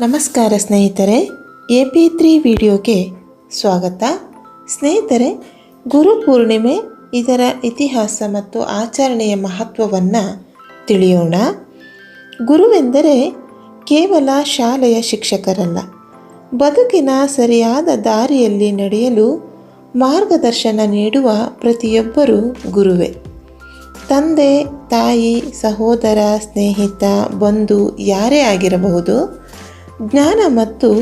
ನಮಸ್ಕಾರ ಸ್ನೇಹಿತರೆ, A P three ವಿಡಿಯೋಗೆ ಸ್ವಾಗತ. ಸ್ನೇಹಿತರೆ, ಗುರು ಪೂರ್ಣಿಮೆ, ಇದರ ಇತಿಹಾಸ ಮತ್ತು ಆಚರಣೆಯ ಮಹತ್ವವನ್ನು ತಿಳಿಯೋಣ. ಗುರುವೆಂದರೆ ಕೇವಲ ಶಾಲೆಯ ಶಿಕ್ಷಕರಲ್ಲ, ಬದುಕಿನ ಸರಿಯಾದ ದಾರಿಯಲ್ಲಿ ನಡೆಯಲು ಮಾರ್ಗದರ್ಶನ ನೀಡುವ ಪ್ರತಿಯೊಬ್ಬರೂ ಗುರುವೇ. ತಂದೆ, ತಾಯಿ, ಸಹೋದರ, ಸ್ನೇಹಿತ, ಬಂಧು ಯಾರೇ ಆಗಿರಬಹುದು ಜ್ಞಾನ ಮತ್ತು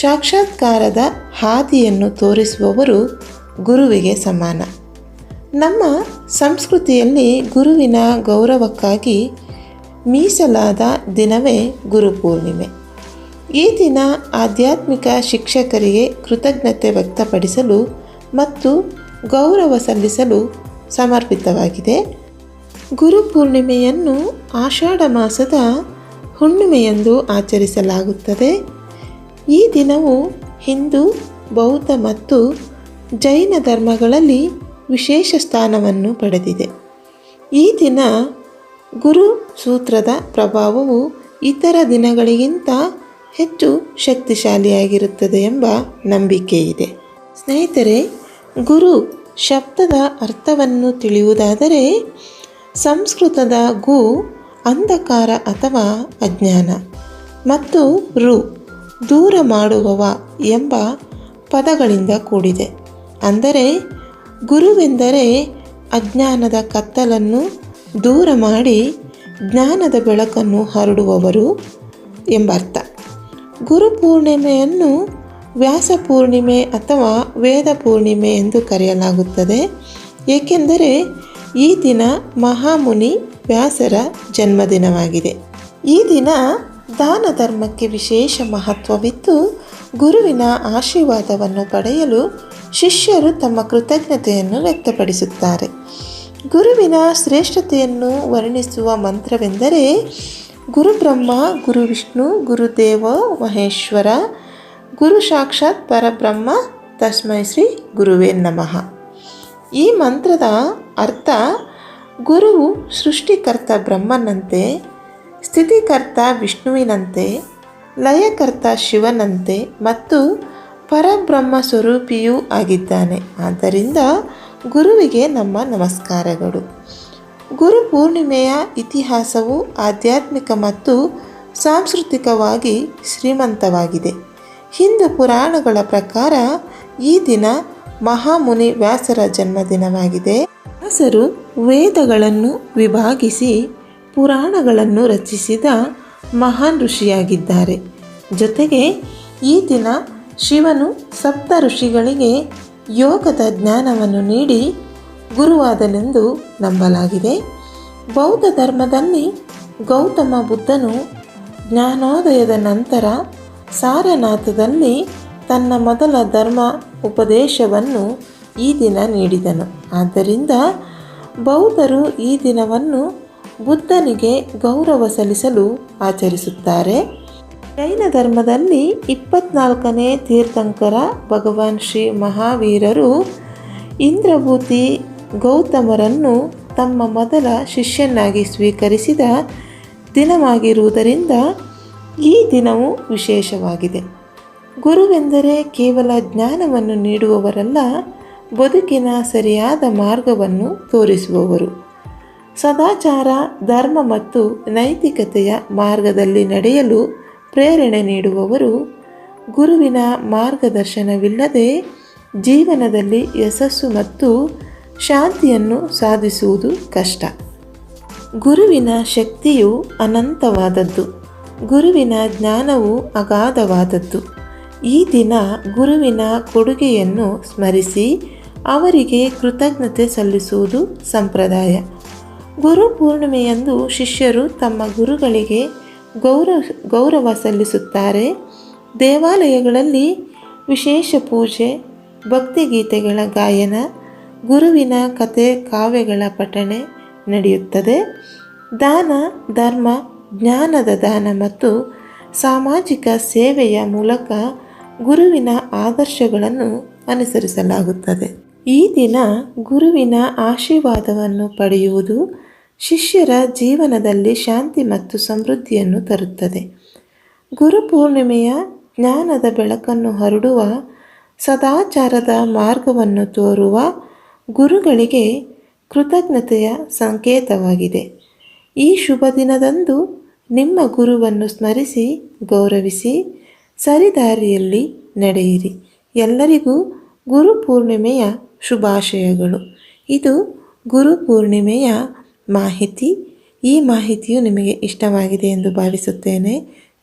ಸಾಕ್ಷಾತ್ಕಾರದ ಹಾದಿಯನ್ನು ತೋರಿಸುವವರು ಗುರುವಿಗೆ ಸಮಾನ. ನಮ್ಮ ಸಂಸ್ಕೃತಿಯಲ್ಲಿ ಗುರುವಿನ ಗೌರವಕ್ಕಾಗಿ ಮೀಸಲಾದ ದಿನವೇ ಗುರುಪೂರ್ಣಿಮೆ. ಈ ದಿನ ಆಧ್ಯಾತ್ಮಿಕ ಶಿಕ್ಷಕರಿಗೆ ಕೃತಜ್ಞತೆ ವ್ಯಕ್ತಪಡಿಸಲು ಮತ್ತು ಗೌರವ ಸಲ್ಲಿಸಲು ಸಮರ್ಪಿತವಾಗಿದೆ. ಗುರುಪೂರ್ಣಿಮೆಯನ್ನು ಆಷಾಢ ಮಾಸದ ಹುಣ್ಣಿಮೆಯೆಂದು ಆಚರಿಸಲಾಗುತ್ತದೆ. ಈ ದಿನವು ಹಿಂದೂ, ಬೌದ್ಧ ಮತ್ತು ಜೈನ ಧರ್ಮಗಳಲ್ಲಿ ವಿಶೇಷ ಸ್ಥಾನವನ್ನು ಪಡೆದಿದೆ. ಈ ದಿನ ಗುರು ಸೂತ್ರದ ಪ್ರಭಾವವು ಇತರ ದಿನಗಳಿಗಿಂತ ಹೆಚ್ಚು ಶಕ್ತಿಶಾಲಿಯಾಗಿರುತ್ತದೆ ಎಂಬ ನಂಬಿಕೆ ಇದೆ ಸ್ನೇಹಿತರೆ, ಗುರು ಶಬ್ದದ ಅರ್ಥವನ್ನು ತಿಳಿಯುವುದಾದರೆ ಸಂಸ್ಕೃತದ ಗು ಅಂಧಕಾರ ಅಥವಾ ಅಜ್ಞಾನ. ಮತ್ತು ರು, ದೂರ ಮಾಡುವವ ಎಂಬ ಪದಗಳಿಂದ ಕೂಡಿದೆ. ಅಂದರೆ, ಗುರುವೆಂದರೆ ಅಜ್ಞಾನದ ಕತ್ತಲನ್ನು ದೂರ ಮಾಡಿ ಜ್ಞಾನದ ಬೆಳಕನ್ನು ಹರಡುವವರು ಎಂಬರ್ಥ. ಗುರುಪೂರ್ಣಿಮೆಯನ್ನು ವ್ಯಾಸ ಪೂರ್ಣಿಮೆ ಅಥವಾ ವೇದ ಪೂರ್ಣಿಮೆ ಎಂದು ಕರೆಯಲಾಗುತ್ತದೆ. ಏಕೆಂದರೆ, ಈ ದಿನ ಮಹಾಮುನಿ ವ್ಯಾಸರ ಜನ್ಮದಿನವಾಗಿದೆ. ಈ ದಿನ ದಾನ ಧರ್ಮಕ್ಕೆ ವಿಶೇಷ ಮಹತ್ವವಿದ್ದು, ಗುರುವಿನ ಆಶೀರ್ವಾದವನ್ನು ಪಡೆಯಲು ಶಿಷ್ಯರು ತಮ್ಮ ಕೃತಜ್ಞತೆಯನ್ನು ವ್ಯಕ್ತಪಡಿಸುತ್ತಾರೆ. ಗುರುವಿನ ಶ್ರೇಷ್ಠತೆಯನ್ನು ವರ್ಣಿಸುವ ಮಂತ್ರವೆಂದರೆ ಗುರುಬ್ರಹ್ಮ ಗುರು ವಿಷ್ಣು ಗುರುದೇವ ಮಹೇಶ್ವರ, ಗುರು ಸಾಕ್ಷಾತ್ ಪರಬ್ರಹ್ಮ, ತಸ್ಮೈ ಶ್ರೀ ಗುರುವೇ ನಮಃ. ಈ ಮಂತ್ರದ ಅರ್ಥ ಗುರುವು ಸೃಷ್ಟಿಕರ್ತ ಬ್ರಹ್ಮನಂತೆ, ಸ್ಥಿತಿಕರ್ತ ವಿಷ್ಣುವಿನಂತೆ, ಲಯಕರ್ತ ಶಿವನಂತೆ ಮತ್ತು ಪರಬ್ರಹ್ಮ ಸ್ವರೂಪಿಯೂ ಆಗಿದ್ದಾನೆ. ಆದ್ದರಿಂದ ಗುರುವಿಗೆ ನಮ್ಮ ನಮಸ್ಕಾರಗಳು. ಗುರು ಪೂರ್ಣಿಮೆಯ ಇತಿಹಾಸವು ಆಧ್ಯಾತ್ಮಿಕ ಮತ್ತು ಸಾಂಸ್ಕೃತಿಕವಾಗಿ ಶ್ರೀಮಂತವಾಗಿದೆ. ಹಿಂದೂ ಪುರಾಣಗಳ ಪ್ರಕಾರ ಈ ದಿನ ಮಹಾಮುನಿ ವ್ಯಾಸರ ಜನ್ಮದಿನವಾಗಿದೆ. ವ್ಯಾಸರು ವೇದಗಳನ್ನು ವಿಭಾಗಿಸಿ ಪುರಾಣಗಳನ್ನು ರಚಿಸಿದ ಮಹಾನ್ ಋಷಿಯಾಗಿದ್ದಾರೆ. ಜೊತೆಗೆ ಈ ದಿನ ಶಿವನು ಸಪ್ತ ಋಷಿಗಳಿಗೆ ಯೋಗದ ಜ್ಞಾನವನ್ನು ನೀಡಿ ಗುರುವಾದನೆಂದು ನಂಬಲಾಗಿದೆ. ಬೌದ್ಧ ಧರ್ಮದಲ್ಲಿ ಗೌತಮ ಬುದ್ಧನು ಜ್ಞಾನೋದಯದ ನಂತರ ಸಾರನಾಥದಲ್ಲಿ ತನ್ನ ಮೊದಲ ಧರ್ಮ ಉಪದೇಶವನ್ನು ಈ ದಿನ ನೀಡಿದನು. ಆದ್ದರಿಂದ ಬೌದ್ಧರು ಈ ದಿನವನ್ನು ಬುದ್ಧನಿಗೆ ಗೌರವ ಸಲ್ಲಿಸಲು ಆಚರಿಸುತ್ತಾರೆ. ಜೈನ ಧರ್ಮದಲ್ಲಿ ಇಪ್ಪತ್ನಾಲ್ಕನೇ ತೀರ್ಥಂಕರ ಭಗವಾನ್ ಶ್ರೀ ಮಹಾವೀರರು ಇಂದ್ರಭೂತಿ ಗೌತಮರನ್ನು ತಮ್ಮ ಮೊದಲ ಶಿಷ್ಯನಾಗಿ ಸ್ವೀಕರಿಸಿದ ದಿನವಾಗಿರುವುದರಿಂದ ಈ ದಿನವು ವಿಶೇಷವಾಗಿದೆ. ಗುರುವೆಂದರೆ ಕೇವಲ ಜ್ಞಾನವನ್ನು ನೀಡುವವರಲ್ಲ, ಬದುಕಿನ ಸರಿಯಾದ ಮಾರ್ಗವನ್ನು ತೋರಿಸುವವರು. ಸದಾಚಾರ, ಧರ್ಮ ಮತ್ತು ನೈತಿಕತೆಯ ಮಾರ್ಗದಲ್ಲಿ ನಡೆಯಲು ಪ್ರೇರಣೆ ನೀಡುವವರು. ಗುರುವಿನ ಮಾರ್ಗದರ್ಶನವಿಲ್ಲದೆ ಜೀವನದಲ್ಲಿ ಯಶಸ್ಸು ಮತ್ತು ಶಾಂತಿಯನ್ನು ಸಾಧಿಸುವುದು ಕಷ್ಟ. ಗುರುವಿನ ಶಕ್ತಿಯು ಅನಂತವಾದದ್ದು. ಗುರುವಿನ ಜ್ಞಾನವು ಅಗಾಧವಾದದ್ದು. ಈ ದಿನ ಗುರುವಿನ ಕೊಡುಗೆಯನ್ನು ಸ್ಮರಿಸಿ ಅವರಿಗೆ ಕೃತಜ್ಞತೆ ಸಲ್ಲಿಸುವುದು ಸಂಪ್ರದಾಯ. ಗುರು ಪೂರ್ಣಿಮೆಯಂದು ಶಿಷ್ಯರು ತಮ್ಮ ಗುರುಗಳಿಗೆ ಗೌರವ ಗೌರವ ಸಲ್ಲಿಸುತ್ತಾರೆ. ದೇವಾಲಯಗಳಲ್ಲಿ ವಿಶೇಷ ಪೂಜೆ, ಭಕ್ತಿಗೀತೆಗಳ ಗಾಯನ, ಗುರುವಿನ ಕತೆ ಕಾವ್ಯಗಳ ಪಠಣೆ ನಡೆಯುತ್ತದೆ. ದಾನ, ಧರ್ಮ, ಜ್ಞಾನದ ದಾನ ಮತ್ತು ಸಾಮಾಜಿಕ ಸೇವೆಯ ಮೂಲಕ ಗುರುವಿನ ಆದರ್ಶಗಳನ್ನು ಅನುಸರಿಸಲಾಗುತ್ತದೆ. ಈ ದಿನ ಗುರುವಿನ ಆಶೀರ್ವಾದವನ್ನು ಪಡೆಯುವುದು ಶಿಷ್ಯರ ಜೀವನದಲ್ಲಿ ಶಾಂತಿ ಮತ್ತು ಸಮೃದ್ಧಿಯನ್ನು ತರುತ್ತದೆ. ಗುರುಪೂರ್ಣಿಮೆಯ ಜ್ಞಾನದ ಬೆಳಕನ್ನು ಹರಡುವ, ಸದಾಚಾರದ ಮಾರ್ಗವನ್ನು ತೋರುವ ಗುರುಗಳಿಗೆ ಕೃತಜ್ಞತೆಯ ಸಂಕೇತವಾಗಿದೆ. ಈ ಶುಭ ದಿನದಂದು ನಿಮ್ಮ ಗುರುವನ್ನು ಸ್ಮರಿಸಿ, ಗೌರವಿಸಿ ಸರಿದಾರಿಯಲ್ಲಿ ನಡೆಯಿರಿ. ಎಲ್ಲರಿಗೂ ಗುರು ಪೂರ್ಣಿಮೆಯ ಶುಭಾಶಯಗಳು. ಇದು ಗುರು ಪೂರ್ಣಿಮೆಯ ಮಾಹಿತಿ. ಈ ಮಾಹಿತಿಯು ನಿಮಗೆ ಇಷ್ಟವಾಗಿದೆ ಎಂದು ಭಾವಿಸುತ್ತೇನೆ.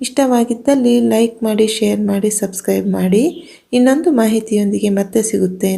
ಇಷ್ಟವಾಗಿದ್ದಲ್ಲಿ ಲೈಕ್ ಮಾಡಿ, ಶೇರ್ ಮಾಡಿ, ಸಬ್ಸ್ಕ್ರೈಬ್ ಮಾಡಿ. ಇನ್ನೊಂದು ಮಾಹಿತಿಯೊಂದಿಗೆ ಮತ್ತೆ ಸಿಗುತ್ತೇನೆ.